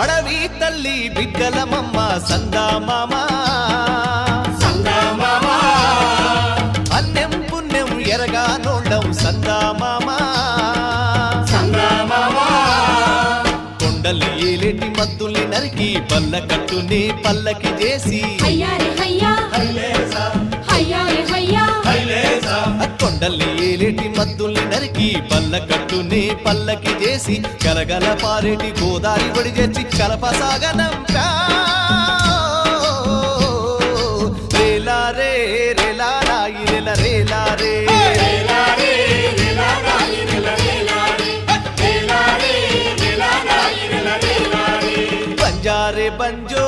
అడవి తల్లి బిడ్డలమమ్మ సందా మామ అన్నెం పుణ్యం ఎరగా నోళ్ళం సందా మామ కొండలు ఏలేటి మద్దుల్ని నరికి పల్ల కట్టుని పల్లకి చేసి. హయ్యా ఆ కొండల్ని మద్దుల్ని నరికి పల్ల కట్టుని పల్లకి చేసి కలగల పారేటి గోదారి ఒడి చేసి కలపసాగనంపా రేలా రే రేలా రాయి రేల రేలా రే. బంజారే బంజో